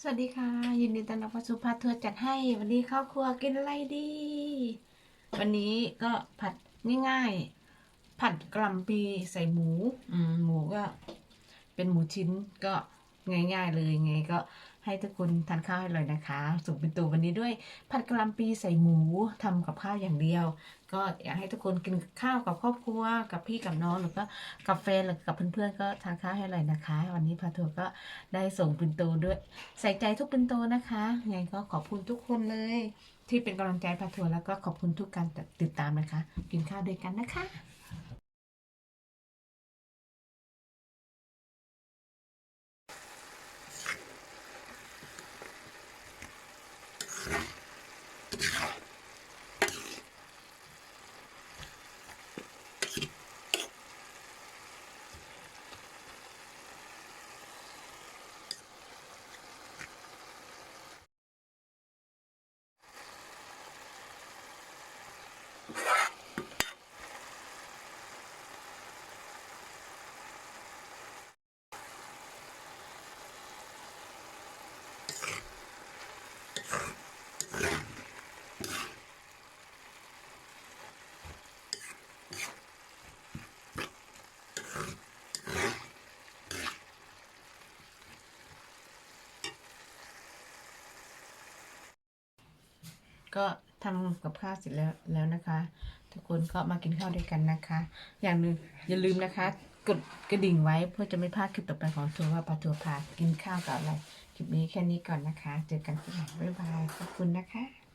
สวัสดีค่ะยินดีต้อนรับเข้าสู่พาทัวร์จัดให้ วันนี้ข้าวครัวกินอะไรดี วันนี้ก็ผัดง่ายๆ ผัดกะหล่ำปีใส่หมู อืมหมูก็ เป็นหมูชิ้นก็ ง่ายๆ เลยไงก็ให้ทุกคนทานข้าวให้อร่อยนะคะสุกเป็นตัววันนี้ด้วยผัดกะหล่ำปีใส่หมูทำกับข้าวอย่างเดียว ก็อยากให้ทุกคนกินข้าวกับครอบครัวกับพี่กับน้องหรือก็กับแฟนหรือกับเพื่อนๆก็ทานข้าวให้อร่อยนะคะ วันนี้พาทัวร์ก็ได้ส่งปินโตด้วย ใส่ใจทุกปินโตนะคะไงก็ขอบคุณทุกคนเลย ที่เป็นกำลังใจพาทัวร์แล้วก็ขอบคุณทุกการติดตามนะคะ กินข้าวด้วยกันนะคะ Yeah. ก็ทำกับข้าวเสร็จแล้วแล้วนะคะ ทุกคนก็มากินข้าวด้วยกันนะคะ อย่างหนึ่งอย่าลืมนะคะ กดกระดิ่งไว้เพื่อจะไม่พลาดคลิปต่อไปของทัวร์ว่าปลาทัวร์พากินข้าวกับอะไรคลิปนี้แค่นี้ก่อนนะคะ เจอกันที่ไหนบ๊ายบายขอบคุณนะคะ